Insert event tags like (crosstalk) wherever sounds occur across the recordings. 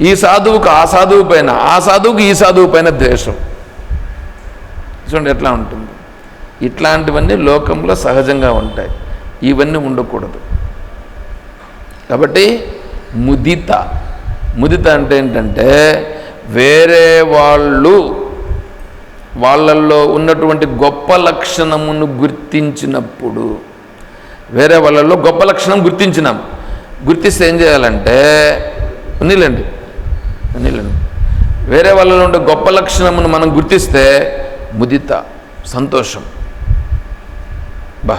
ఈ సాధువుకు ఆ సాధువు పైన ఆ సాధువుకు ఈ సాధువు పైన ద్వేషం. చూడండి ఎట్లా ఉంటుంది. ఇట్లాంటివన్నీ లోకంలో సహజంగా ఉంటాయి. ఇవన్నీ ఉండకూడదు. కాబట్టి ముదిత ముదిత అంటే ఏంటంటే వేరే వాళ్ళు వాళ్ళల్లో ఉన్నటువంటి గొప్ప లక్షణమును గుర్తించినప్పుడు వేరే వాళ్ళల్లో గొప్ప లక్షణం గుర్తించినాం. గుర్తిస్తే ఏం చేయాలంటే ఉన్నీలండి ఉన్నీలండి వేరే వాళ్ళలో ఉండే గొప్ప లక్షణమును మనం గుర్తిస్తే ముదిత సంతోషం. బా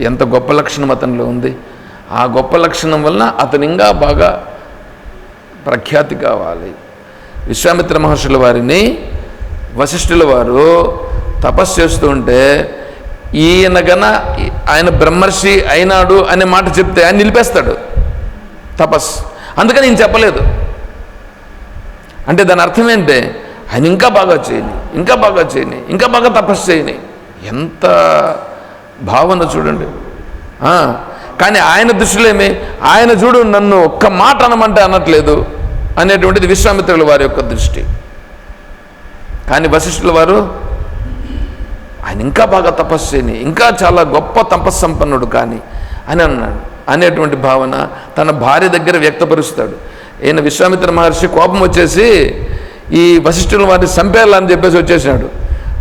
ఎంత గొప్ప లక్షణం అతనిలో ఉంది. ఆ గొప్ప లక్షణం వలన అతను ఇంకా బాగా ప్రఖ్యాతి కావాలి. విశ్వామిత్ర మహర్షుల వారిని వశిష్ఠుల వారు తపస్సు చేస్తూ ఉంటే ఈయన గన ఆయన బ్రహ్మర్షి అయినాడు అనే మాట చెప్తే ఆయన నిలిపేస్తాడు తపస్ అందుకని నేను చెప్పలేదు. అంటే దాని అర్థం ఏంటి? ఆయన ఇంకా బాగా చేయని ఇంకా బాగా చేయని ఇంకా బాగా తపస్సు చేయని. ఎంత భావన చూడండి. కానీ ఆయన దృష్టిలోమి ఆయన చూడు నన్ను ఒక్క మాట అనమంటే అనట్లేదు అనేటువంటిది విశ్వామిత్రుల వారి యొక్క దృష్టి. కానీ వశిష్ఠుల వారు ఆయన ఇంకా బాగా తపస్సు చేయని ఇంకా చాలా గొప్ప తపస్సంపన్నుడు కానీ అని అన్నాడు. అనేటువంటి భావన తన భార్య దగ్గర వ్యక్తపరుస్తాడు. ఈయన విశ్వామిత్ర మహర్షి కోపం వచ్చేసి ఈ వశిష్ఠుల వారిని చంపేయాలని చెప్పేసి వచ్చేసినాడు.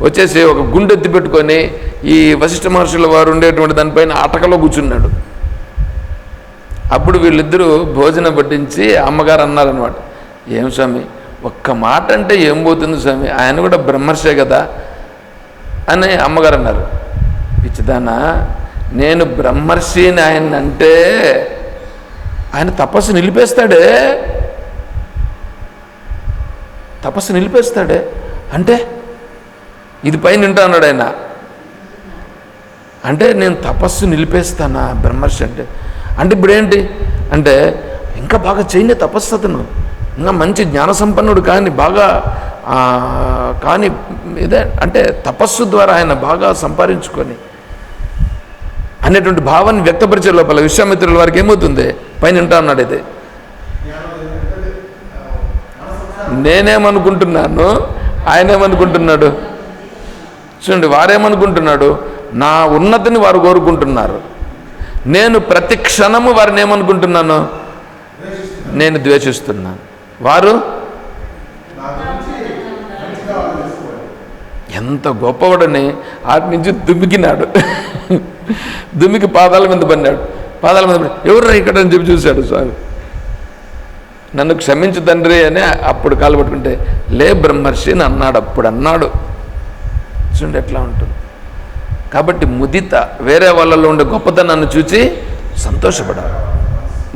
వచ్చేసి ఒక గుండెత్తి పెట్టుకొని ఈ వశిష్ఠ మహర్షుల వారు ఉండేటువంటి దానిపైన అటకలో కూర్చున్నాడు. అప్పుడు వీళ్ళిద్దరూ భోజనం పట్టించి అమ్మగారు అన్నారనమాట ఏం స్వామి ఒక్క మాట అంటే ఏం పోతుంది స్వామి? ఆయన కూడా బ్రహ్మర్షే కదా అని అమ్మగారు అన్నారు. పిచ్చిదానా నేను బ్రహ్మర్షి అని ఆయన అంటే ఆయన తపస్సు నిలిపేస్తాడే. తపస్సు నిలిపేస్తాడే. అంటే ఇది పైన వింటా అన్నాడు ఆయన. అంటే నేను తపస్సు నిలిపేస్తానా? బ్రహ్మర్షి అంటే. అంటే ఇప్పుడు ఏంటి అంటే ఇంకా బాగా చేయని తపస్సు అతను. ఇంకా మంచి జ్ఞాన సంపన్నుడు కానీ బాగా కానీ ఇదే అంటే తపస్సు ద్వారా ఆయన బాగా సంపాదించుకొని అనేటువంటి భావాన్ని వ్యక్తపరిచే లోపల విశ్వామిత్రుల వారికి ఏమవుతుంది? పైన ఉంటా అన్నాడు ఇది నేనేమనుకుంటున్నాను? ఆయన ఏమనుకుంటున్నాడు చూడండి వారేమనుకుంటున్నాడు? నా ఉన్నతిని వారు కోరుకుంటున్నారు. నేను ప్రతి క్షణము వారిని ఏమనుకుంటున్నాను? నేను ద్వేషిస్తున్నాను. వారు? ఎంత గొప్పవాడని ఆటి నుంచి దుమికినాడు. దుమ్మికి పాదాల మీద పన్నాడు పాదాల మీద పడి, ఎవర్రా ఇక్కడ? అని చెప్పి చూశాడు స్వామి. నన్ను క్షమించు తండ్రి అని అప్పుడు కాలు పట్టుకుంటే లే బ్రహ్మర్షి అని అన్నాడు అప్పుడు అన్నాడు. చూడండి ఎట్లా ఉంటుంది. కాబట్టి ముదిత వేరే వాళ్ళలో ఉండే గొప్పతనాన్ని చూచి సంతోషపడాలి.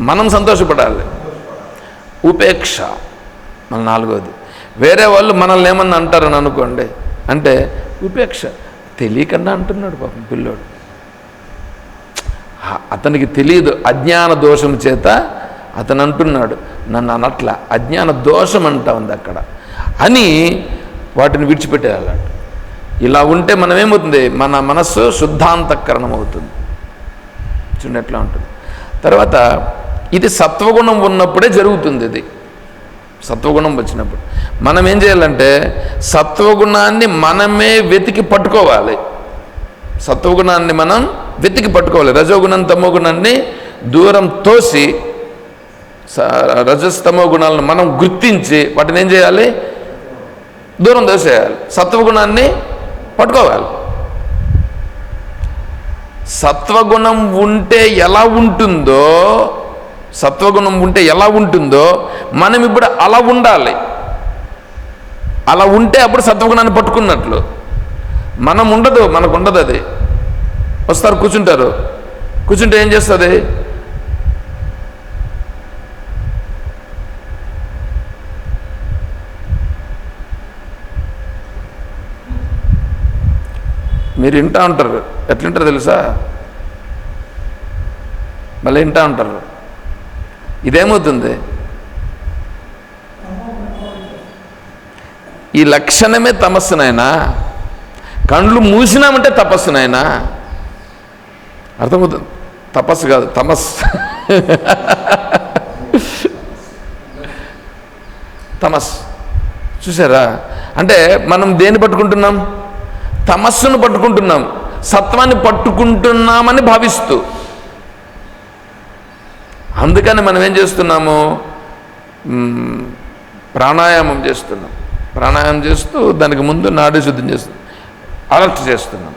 మనం సంతోషపడాలి. ఉపేక్ష మన నాలుగోది. వేరే వాళ్ళు మనల్ని ఏమన్నా అంటారని అనుకోండి అంటే ఉపేక్ష తెలియకుండా అంటున్నాడు పాపం పిల్లోడు. అతనికి తెలియదు అజ్ఞాన దోషం చేత అతను అంటున్నాడు నన్ను అనట్ల అజ్ఞాన దోషం అంటా ఉంది అక్కడ. అని వాటిని విడిచిపెట్టేయాలట. ఇలా ఉంటే మనం ఏమవుతుంది మన మనస్సు శుద్ధాంతఃకరణం అవుతుంది చూడండి ఎట్లా ఉంటుంది. తర్వాత ఇది సత్వగుణం ఉన్నప్పుడే జరుగుతుంది ఇది. సత్వగుణం వచ్చినప్పుడు. మనం ఏం చేయాలంటే సత్వగుణాన్ని మనమే వెతికి పట్టుకోవాలి. సత్వగుణాన్ని మనం వెతికి పట్టుకోవాలి. రజోగుణం తమో గుణాన్ని దూరం తోసి రజస్తమో గుణాలను మనం గుర్తించి వాటిని ఏం చేయాలి? దూరం తోసేయాలి. సత్వగుణాన్ని పట్టుకోవాలి. సత్వగుణం ఉంటే ఎలా ఉంటుందో సత్వగుణం ఉంటే ఎలా ఉంటుందో మనం ఇప్పుడు అలా ఉండాలి. అలా ఉంటే అప్పుడు సత్వగుణాన్ని పట్టుకున్నట్లు. మనం ఉండదు మనకు ఉండదు అది. వస్తారు కూర్చుంటారు. కూర్చుంటే ఏం చేస్తుంది? మీరు వింటా ఉంటారు. ఎట్లుంటారు తెలుసా? మళ్ళీ వింటా ఉంటారు. ఇదేమవుతుంది? ఈ లక్షణమే తమస్సునైనా కండ్లు మూసినామంటే తపస్సునైనా అర్థమవుతుంది? తపస్సు కాదు తమస్. తమస్. చూసారా? అంటే మనం దేన్ని పట్టుకుంటున్నాం? తమస్సును పట్టుకుంటున్నాం. సత్వాన్ని పట్టుకుంటున్నామని భావిస్తూ. అందుకని మనం ఏం చేస్తున్నాము? ప్రాణాయామం చేస్తున్నాం. ప్రాణాయామం చేస్తూ దానికి ముందు నాడీ శుద్ధం చేస్తున్నాం. అలర్ట్ చేస్తున్నాం.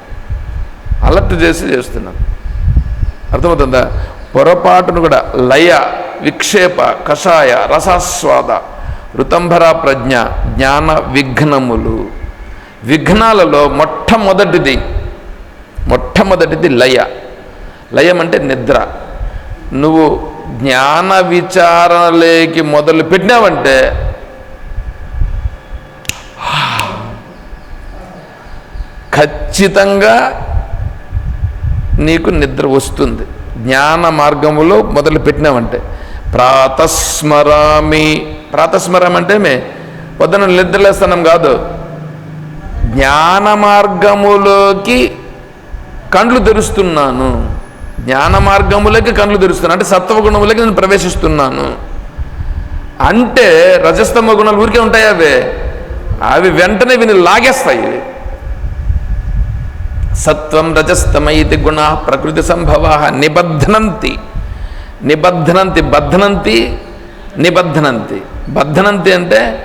అలర్ట్ చేసి చేస్తున్నాం. అర్థమవుతుందా? పొరపాటును కూడా లయ విక్షేప కషాయ రసాస్వాద ఋతంభర ప్రజ్ఞ జ్ఞాన విఘ్నములు. విఘ్నాలలో మొట్టమొదటిది మొట్టమొదటిది లయ. లయం అంటే నిద్ర. నువ్వు జ్ఞాన విచారణలేకి మొదలు పెట్టినావంటే ఖచ్చితంగా నీకు నిద్ర వస్తుంది. జ్ఞాన మార్గములో మొదలు పెట్టినామంటే ప్రాతస్మరామి. ప్రాతస్మరం అంటే మే పొద్దున నిద్రలేస్తున్నాం కాదు. జ్ఞాన మార్గములోకి కండ్లు తెరుస్తున్నాను. జ్ఞాన మార్గములకి కండ్లు తెరుస్తున్నాను. అంటే సత్వగుణములకి నేను ప్రవేశిస్తున్నాను. అంటే రజస్తమ గుణాలు ఊరికే ఉంటాయి అవి? అవి వెంటనే విని లాగేస్తాయి. సత్వం రజస్తమైతి గుణ ప్రకృతి సంభవ నిబధ్నంతి నిబధ్నంతి బధ్నంతి నిబధ్నంతి బధ్నంతి అంటే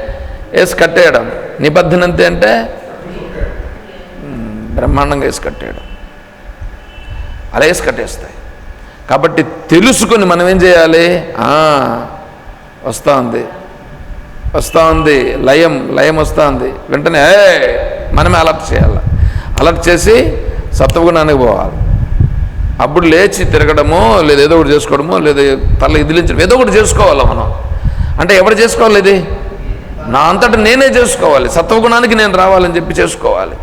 వేసి కట్టేయడం. నిబధ్నంతి అంటే బ్రహ్మాండంగా వేసి కట్టేయడం. అలా వేసి కట్టేస్తాయి. కాబట్టి తెలుసుకొని మనం ఏం చేయాలి? ఆ, ఉంది. వస్తూ ఉంది. లయం లయం వస్తూ ఉంది. వెంటనే ఏ మనమే అలర్ట్ చేయాలి? అలర్ట్ చేసి సత్వగుణానికి పోవాలి. అప్పుడు లేచి తిరగడము లేదా ఏదో ఒకటి చేసుకోవడమో లేదా తల ఇదిలించడం ఏదో ఒకటి చేసుకోవాలి మనం? అంటే ఎవరు చేసుకోవాలి ఇది? నా అంతటా నేనే చేసుకోవాలి. సత్వగుణానికి నేను రావాలని చెప్పి చేసుకోవాలి.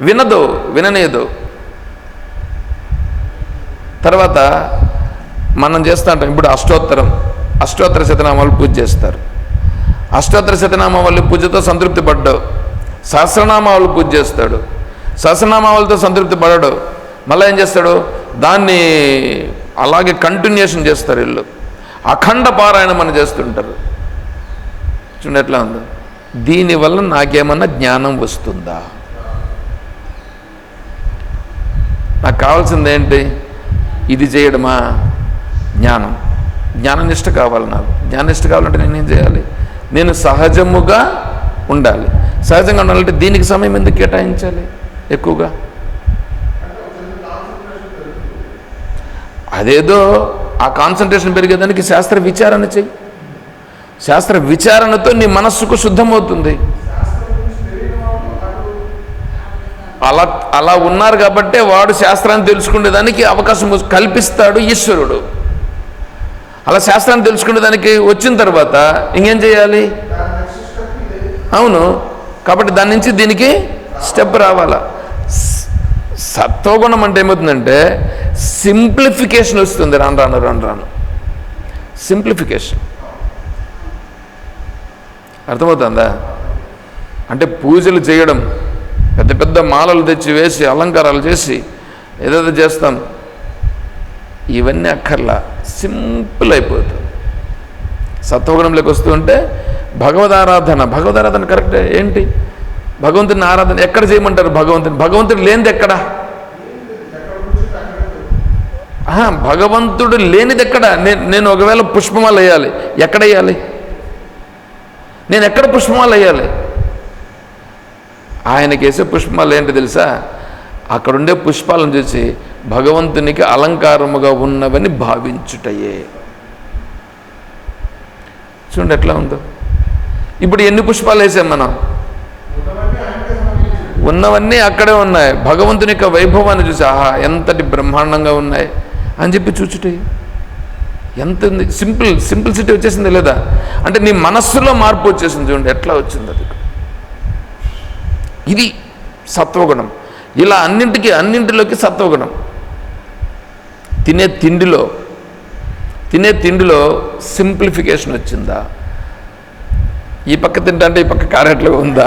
వినదు విననేదు తర్వాత మనం చేస్తా ఉంటాం. ఇప్పుడు అష్టోత్తరం. అష్టోత్తర శతనామాలు పూజ చేస్తారు. అష్టోత్తర శతనామావళి పూజతో సంతృప్తి పడ్డావు. సహస్రనామావళి పూజ చేస్తాడు. సహస్రనామాలతో సంతృప్తి పడడు. మళ్ళీ ఏం చేస్తాడు? దాన్ని అలాగే కంటిన్యూషన్ చేస్తారు వీళ్ళు. అఖండ పారాయణం అని చేస్తుంటారు. చూడండి ఎట్లా ఉంది? దీనివల్ల నాకేమన్నా జ్ఞానం వస్తుందా? నాకు కావాల్సింది ఏంటి? ఇది చేయడమా? జ్ఞానం. జ్ఞాననిష్ట కావాలి నాకు. జ్ఞాననిష్ట కావాలంటే నేను ఏం చేయాలి? నేను సహజముగా ఉండాలి. సహజంగా ఉండాలంటే దీనికి సమయం ఎందుకు కేటాయించాలి? ఎక్కువగా? అదేదో ఆ కాన్సన్ట్రేషన్ పెరిగేదానికి శాస్త్ర విచారణ చెయ్యి. శాస్త్ర విచారణతో నీ మనస్సుకు శుద్ధమవుతుంది. అలా అలా ఉన్నారు కాబట్టే వాడు శాస్త్రాన్ని తెలుసుకునేదానికి అవకాశం కల్పిస్తాడు ఈశ్వరుడు. అలా శాస్త్రాన్ని తెలుసుకునేదానికి వచ్చిన తర్వాత ఇంకేం చేయాలి? అవును. కాబట్టి దాని నుంచి దీనికి స్టెప్ రావాలా? సత్వగుణం అంటే ఏమవుతుందంటే సింప్లిఫికేషన్ వస్తుంది. రాను రాను రాను రాను. సింప్లిఫికేషన్. అర్థమవుతుందా? అంటే పూజలు చేయడం పెద్ద పెద్ద మాలలు తెచ్చి వేసి అలంకారాలు చేసి ఏదేదో చేస్తాం. ఇవన్నీ అక్కర్లా. సింపుల్ అయిపోతుంది. సత్వగుణంలోకి వస్తూ ఉంటే భగవద్ ఆరాధన భగవద్ ఆరాధన కరెక్టే? ఏంటి? భగవంతుని ఆరాధన ఎక్కడ చేయమంటారు భగవంతుని? భగవంతుడు లేనిది ఎక్కడ? భగవంతుడు లేనిది ఎక్కడ? నేను నేను ఒకవేళ పుష్పమాలు వేయాలి ఎక్కడ వేయాలి? నేను ఎక్కడ పుష్పమాలు వేయాలి? ఆయనకేసే పుష్పమాలు ఏంటి తెలుసా? అక్కడుండే పుష్పాలను చూసి భగవంతునికి అలంకారముగా ఉన్నవని భావించుటయే. చూడండి ఎట్లా ఉందో. ఇప్పుడు ఎన్ని పుష్పాలు వేసాం మనం? ఉన్నవన్నీ అక్కడే ఉన్నాయి. భగవంతుని యొక్క వైభవాన్ని చూసి ఆహా ఎంతటి బ్రహ్మాండంగా ఉన్నాయి అని చెప్పి చూచుటే ఎంత సింపుల్ సింప్లిసిటీ వచ్చేసింది లేదా? అంటే నీ మనస్సులో మార్పు వచ్చేసింది చూడండి ఎట్లా వచ్చింది అది? ఇది సత్వగుణం. ఇలా అన్నింటికి అన్నింటిలోకి సత్వగుణం. తినే తిండిలో తినే తిండిలో సింప్లిఫికేషన్ వచ్చిందా? ఈ పక్క తింటా అంటే ఈ పక్క కారెట్లో ఉందా?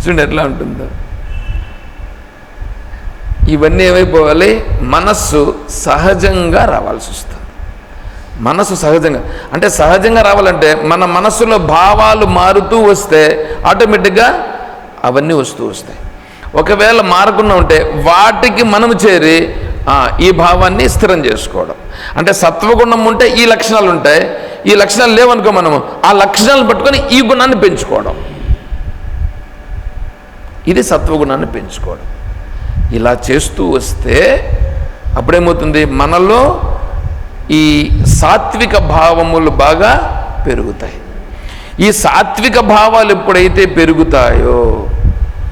చూడండి ఎట్లా ఉంటుందో. ఇవన్నీ ఏమైపోవాలి? మనస్సు సహజంగా రావాల్సి వస్తుంది. మనసు సహజంగా అంటే సహజంగా రావాలంటే మన మనసులో భావాలు మారుతూ వస్తే ఆటోమేటిక్గా అవన్నీ వస్తూ వస్తాయి. ఒకవేళ మారకుండా ఉంటే వాటికి మనము చేరి ఈ భావాన్ని స్థిరం చేసుకోవడం. అంటే సత్వగుణం ఉంటే ఈ లక్షణాలు ఉంటాయి. ఈ లక్షణాలు లేవనుకో మనము ఆ లక్షణాలను పట్టుకొని ఈ గుణాన్ని పెంచుకోవడం. ఇది సత్వగుణాన్ని పెంచుకోవడం. ఇలా చేస్తూ వస్తే అప్పుడేమవుతుంది? మనలో ఈ సాత్విక భావములు బాగా పెరుగుతాయి. ఈ సాత్విక భావాలు ఎప్పుడైతే పెరుగుతాయో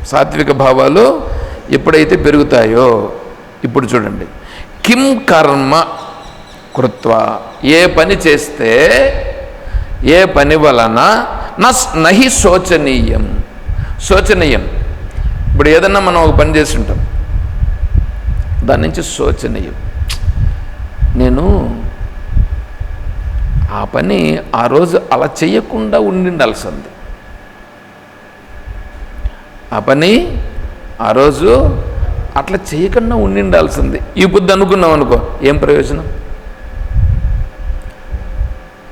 సాత్విక భావాలు ఎప్పుడైతే పెరుగుతాయో ఇప్పుడు చూడండి. కిం కర్మ కృత్వ. ఏ పని చేస్తే ఏ పని వలన నహి శోచనీయం. శోచనీయం. ఇప్పుడు ఏదన్నా మనం ఒక పని చేసి ఉంటాం దాని నుంచి శోచనీయం. నేను ఆ పని ఆ రోజు అలా చేయకుండా ఉండిండాల్సింది. ఆ పని ఆ రోజు అట్లా చేయకుండా ఉండిండాల్సింది. ఈ బుద్ధి అనుకున్నాం అనుకో ఏం ప్రయోజనం?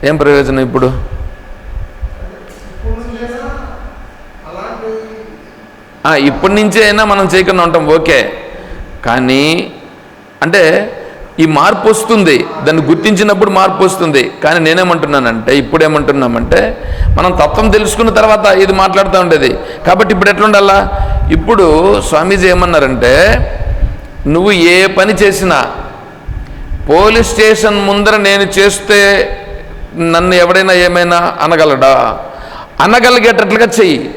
ఏం ప్రయోజనం ఇప్పుడు ఆ, ఇప్పటి నుంచే అయినా మనం చేయకుండా ఉంటాం ఓకే. కానీ అంటే ఈ మార్పు వస్తుంది. దాన్ని గుర్తించినప్పుడు మార్పు వస్తుంది. కానీ నేనేమంటున్నానంటే ఇప్పుడు ఏమంటున్నామంటే మనం తత్వం తెలుసుకున్న తర్వాత ఇది మాట్లాడుతూ ఉండేది. కాబట్టి ఇప్పుడు ఎట్లుండాలా? ఇప్పుడు స్వామీజీ ఏమన్నారంటే నువ్వు ఏ పని చేసినా పోలీస్ స్టేషన్ ముందర నేను చేస్తే నన్ను ఎవడైనా ఏమైనా అనగలడా? అనగలిగేటట్లుగా చెయ్యి.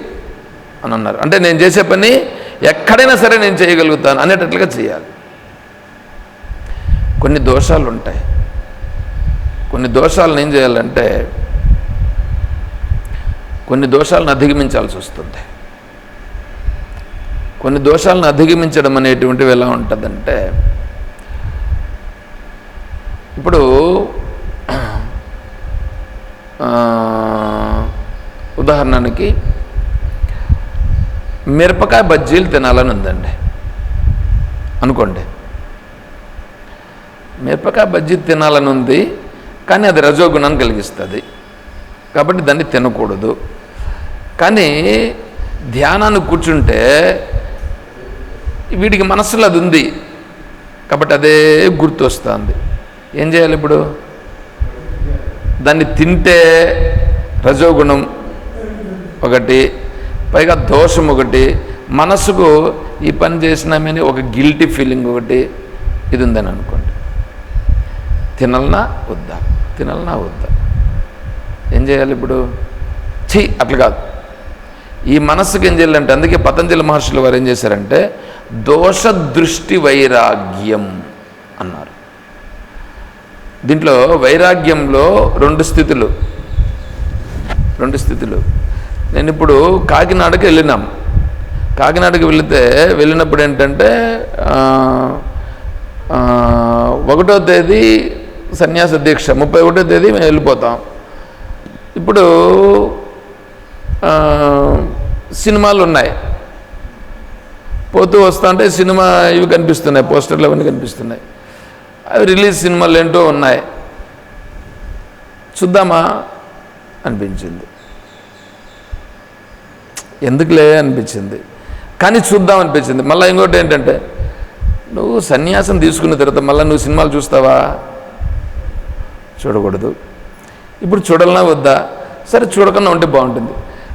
అని అన్నారు. అంటే నేను చేసే పని ఎక్కడైనా సరే నేను చేయగలుగుతాను అనేటట్లుగా చేయాలి. కొన్ని దోషాలు ఉంటాయి. కొన్ని దోషాలను ఏం చేయాలంటే కొన్ని దోషాలను అధిగమించాల్సి వస్తుంది. కొన్ని దోషాలను అధిగమించడం అనేటువంటివి ఎలా ఉంటుందంటే ఇప్పుడు ఉదాహరణకి మిరపకాయ బజ్జీలు తినాలని ఉందండి. అనుకోండి. మిరపకాయ బజ్జీ తినాలని ఉంది కానీ అది రజోగుణాన్ని కలిగిస్తుంది. కాబట్టి దాన్ని తినకూడదు. కానీ ధ్యానాన్ని కూర్చుంటే వీడికి మనసులో అది ఉంది. కాబట్టి అదే గుర్తు వస్తుంది ఏం చేయాలి ఇప్పుడు? దాన్ని తింటే రజోగుణం ఒకటి పైగా దోషం ఒకటి మనసుకు ఈ పని చేసినామని ఒక గిల్టీ ఫీలింగ్ ఒకటి ఇది ఉందని అనుకోండి. తినలనా వద్దా? తినలనా వద్దా? ఏం చేయాలి ఇప్పుడు? చెయ్యి అట్లా కాదు. ఈ మనస్సుకి ఏం చేయాలంటే అందుకే పతంజలి మహర్షులు వారు ఏం చేశారంటే దోష దృష్టి వైరాగ్యం అన్నారు. దీంట్లో వైరాగ్యంలో రెండు స్థితులు. రెండు స్థితులు. నేను ఇప్పుడు కాకినాడకి వెళ్ళినాం. కాకినాడకి వెళితే వెళ్ళినప్పుడు ఏంటంటే ఒకటో తేదీ సన్యాస దీక్ష ముప్పై ఒకటో తేదీ మేము వెళ్ళిపోతాం. ఇప్పుడు సినిమాలు ఉన్నాయి. పోతూ వస్తా అంటే సినిమా ఇవి కనిపిస్తున్నాయి పోస్టర్లు అవన్నీ కనిపిస్తున్నాయి. అవి రిలీజ్ సినిమాలు ఏంటో ఉన్నాయి. చూద్దామా? అనిపించింది. ఎందుకులే అనిపించింది. కానీ చూద్దాం అనిపించింది. మళ్ళీ ఇంకోటి ఏంటంటే నువ్వు సన్యాసం తీసుకున్న తర్వాత మళ్ళీ నువ్వు సినిమాలు చూస్తావా? చూడకూడదు. ఇప్పుడు చూడాలన్నా వద్దా? సరే చూడకుండా ఉంటే బాగుంటుంది.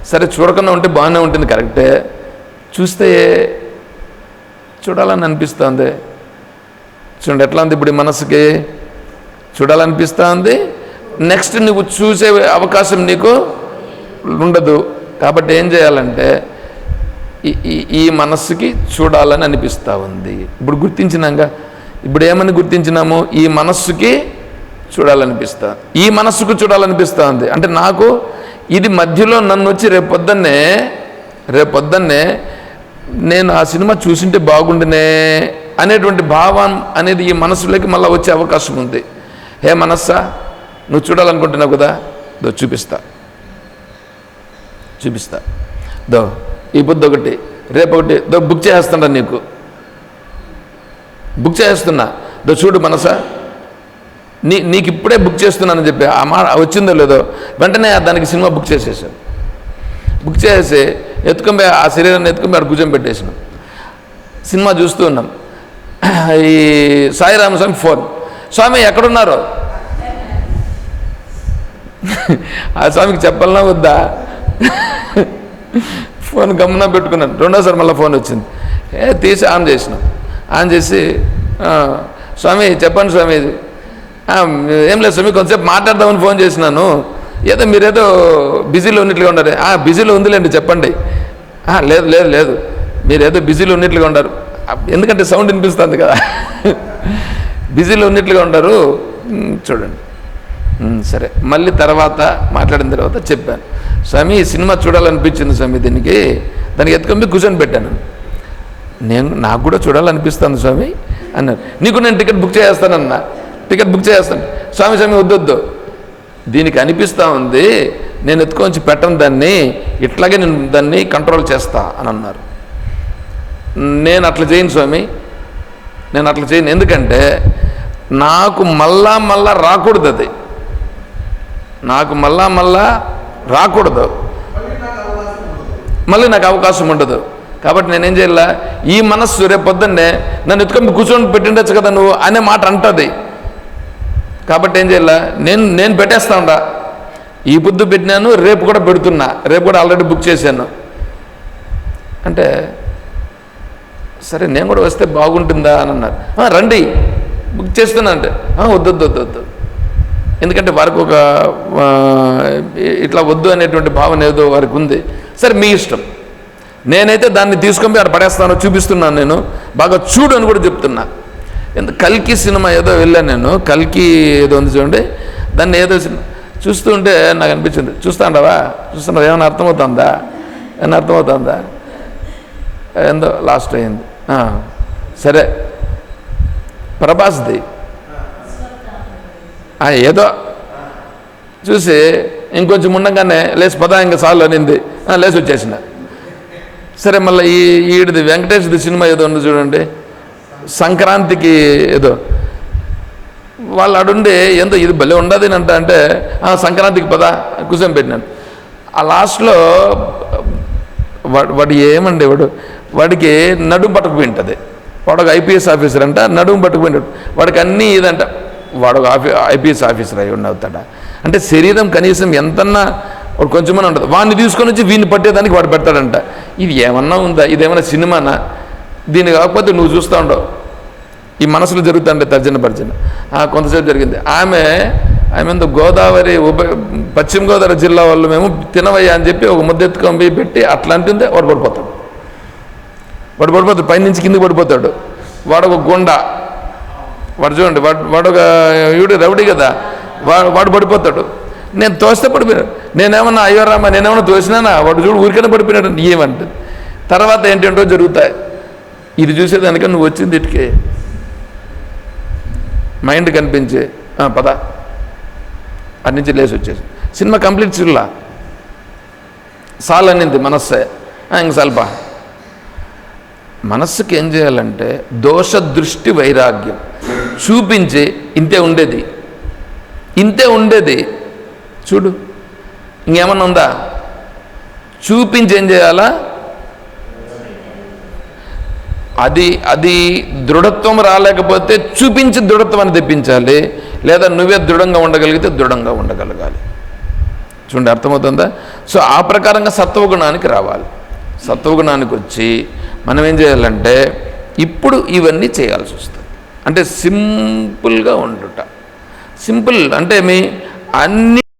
సరే చూడకుండా ఉంటే బాగానే ఉంటుంది కరెక్టే. చూస్తే చూడాలని అనిపిస్తుంది. చూడండి ఎట్లా ఉంది ఇప్పుడు ఈ మనసుకి? చూడాలనిపిస్తుంది. నెక్స్ట్ నువ్వు చూసే అవకాశం నీకు ఉండదు. కాబట్టి ఏం చేయాలంటే ఈ- ఈ మనస్సుకి చూడాలని అనిపిస్తూ ఉంది. ఇప్పుడు గుర్తించినాక ఇప్పుడు ఏమని గుర్తించినాము? ఈ మనస్సుకి చూడాలనిపిస్తా. ఈ మనస్సుకు చూడాలనిపిస్తూ ఉంది. అంటే నాకు ఇది మధ్యలో నన్ను వచ్చి రేపు పొద్దున్నే రేపు పొద్దున్నే నేను ఆ సినిమా చూసింటే బాగుండునే అనేటువంటి భావం అనేది ఈ మనసులోకి మళ్ళీ వచ్చే అవకాశం ఉంది. హే మనస్సా నువ్వు చూడాలనుకుంటున్నావు కదా? చూపిస్తా. చూపిస్తా. దో ఈ పొద్దు ఒకటి రేపు ఒకటి దో బుక్ చేస్తున్నా నీకు. బుక్ చేస్తున్నా దో చూడు మనసా. నీ నీకు ఇప్పుడే బుక్ చేస్తున్నానని చెప్పి ఆ మాట వచ్చిందో లేదో వెంటనే దానికి సినిమా బుక్ చేసేసాను బుక్ చేసి ఎత్తుకొని ఆ శరీరాన్ని ఎత్తుకొని అక్కడ కూర్చొని పెట్టేసినాం. సినిమా చూస్తూ ఉన్నాం. ఈ సాయిరామ స్వామి ఫోన్. స్వామి ఎక్కడున్నారు? (laughs) ఆ స్వామికి చెప్పాలన్నా వద్దా? ఫోన్ గమ్మున పెట్టుకున్నాను. రెండోసారి మళ్ళీ ఫోన్ వచ్చింది. ఏ తీసి ఆన్ చేసినాం. ఆన్ చేసి స్వామి చెప్పండి స్వామి. ఏం లేదు స్వామి కొంతసేపు మాట్లాడదామని ఫోన్ చేసినాను. ఏదో మీరేదో బిజీలో ఉన్నట్లుగా ఉన్నారు బిజీలో ఉందిలేండి చెప్పండి. లేదు లేదు లేదు. మీరు ఏదో బిజీలో ఉన్నట్లుగా ఉన్నారు ఎందుకంటే సౌండ్ వినిపిస్తుంది కదా. బిజీలో ఉన్నట్లుగా ఉంటారు చూడండి. సరే. మళ్ళీ తర్వాత మాట్లాడిన తర్వాత చెప్పాను. స్వామి ఈ సినిమా చూడాలనిపించింది స్వామి దీనికి. దానికి ఎత్తుకొని కూర్చొని పెట్టాను. నేను నాకు కూడా చూడాలనిపిస్తుంది స్వామి అన్నారు. నీకు నేను టికెట్ బుక్ చేస్తానన్నా. టికెట్ బుక్ చేస్తాను. స్వామి స్వామి వద్దొద్దు. దీనికి అనిపిస్తూ ఉంది. నేను ఎత్తుకొని పెట్టను దాన్ని. ఇట్లాగే నేను దాన్ని కంట్రోల్ చేస్తా అని అన్నారు. నేను అట్లా చేయను స్వామి. నేను అట్లా చేయను. ఎందుకంటే నాకు మళ్ళా మళ్ళా రాకూడదు అది. నాకు మళ్ళా మళ్ళా రాకూడదు. మళ్ళీ నాకు అవకాశం ఉండదు. కాబట్టి నేనేం చేయాల? ఈ మనస్సు రేపు పొద్దున్నే నన్ను ఎత్తుకొని కూర్చొని పెట్టిండొచ్చు కదా నువ్వు అనే మాట అంటుంది. కాబట్టి ఏం చేయాల? నేను నేను పెట్టేస్తా ఉండ ఈ పొద్దు పెట్టినాను రేపు కూడా పెడుతున్నా. రేపు కూడా ఆల్రెడీ బుక్ చేశాను. అంటే సరే నేను కూడా వస్తే బాగుంటుందా అని అన్నారు. రండి. బుక్ చేస్తున్నా అంటే వద్దొద్దు వద్దొద్దు వద్దు వద్దు వద్దు. ఎందుకంటే వారికి ఒక ఇట్లా వద్దు అనేటువంటి భావన ఏదో వారికి ఉంది. సరే మీ ఇష్టం. నేనైతే దాన్ని తీసుకొని అక్కడ పడేస్తాను చూపిస్తున్నాను నేను. బాగా చూడు అని కూడా చెప్తున్నా. ఎందుకు కల్కి సినిమా ఏదో వెళ్ళాను నేను. కల్కి ఏదో ఉంది చూడండి. దాన్ని ఏదో సినిమా నాకు అనిపించింది. చూస్తాండవా చూస్తున్నావా ఏమైనా అర్థమవుతుందా? ఏమైనా అర్థమవుతుందా? ఏందో లాస్ట్ అయింది. సరే. ప్రభాస్ది. ఏదో చూసి ఇంకొంచెం ఉండగానే లేచి పదా ఇంకా సార్లు అనింది. లేచి వచ్చేసిన. సరే మళ్ళీ ఈ ఈడిది వెంకటేష్ది సినిమా ఏదో ఉంది చూడండి. సంక్రాంతికి ఏదో. వాళ్ళు అడుండి ఏందో ఇది భలే ఉండదు అంట అంటే సంక్రాంతికి పదా కుసం పెట్టినాను. ఆ లాస్ట్లో వాడు వాడు ఏమండి వాడు? వాడికి నడుము పట్టుకుపోయి ఉంటుంది వాడు ఒక ఐపీఎస్ ఆఫీసర్ అంట నడుము పట్టుకుపోయినాడు వాడికి అన్నీ ఇదంట. వాడు ఒక ఆఫీ ఐపీఎస్ ఆఫీసర్ అయి ఉండవుతాడ అంటే శరీరం కనీసం ఎంతన్నా వాడు కొంచెమన్నా ఉంటుంది. వాడిని తీసుకొని వచ్చి వీడిని పట్టేదానికి వాడు పెడతాడంట. ఇది ఏమన్నా ఉందా? ఇదేమన్నా సినిమానా? దీన్ని కాకపోతే నువ్వు చూస్తూ ఉండవు. ఈ మనసులో జరుగుతుంటే తర్జన భర్జన. ఆ, కొంతసేపు జరిగింది. ఆమె ఆమె గోదావరి ఉప పశ్చిమ గోదావరి జిల్లా వాళ్ళు మేము తినవయ్యా అని చెప్పి ఒక ముద్ద ఎత్తుకొని పెట్టి అట్లా అంటుందే వాడు పడిపోతాడు. వాడు పడిపోతాడు. పైనుంచి కిందకి పడిపోతాడు. వాడు ఒక గుండ. వాడు చూడండి వాడు వాడు ఒక ఈడు రౌడీ కదా వాడు వాడు పడిపోతాడు. నేను తోస్తే పడిపోయాడు నేనేమన్నా అయ్యో రామా నేనేమన్నా తోసినానా? వాడు చూడు ఊరికైనా పడిపోయినాడు ఏమంటుంది తర్వాత ఏంటంటో జరుగుతాయి. ఇది చూసేదానిక నువ్వు వచ్చింది ఇటుకే. మైండ్ కనిపించే పద. అటు నుంచి లేచి వచ్చేసి. సినిమా కంప్లీట్ చూడలా? సాల్ అనింది మనస్సే. ఇంక సాల్పా మనస్సుకి ఏం చేయాలంటే దోష దృష్టి వైరాగ్యం. చూపించి ఇంతే ఉండేది. ఇంతే ఉండేది. చూడు ఇంకేమన్నా ఉందా? చూపించి ఏం చేయాలా? అది అది దృఢత్వం రాలేకపోతే చూపించి దృఢత్వాన్ని తెప్పించాలి. లేదా నువ్వే దృఢంగా ఉండగలిగితే దృఢంగా ఉండగలగాలి. చూడండి అర్థమవుతుందా? సో ఆ ప్రకారంగా సత్వగుణానికి రావాలి. సత్వగుణానికి వచ్చి మనం ఏం చేయాలంటే ఇప్పుడు ఇవన్నీ చేయాల్సి వస్తుంది అంటే సింపుల్గా ఉండుట. సింపుల్ అంటే మీ అన్ని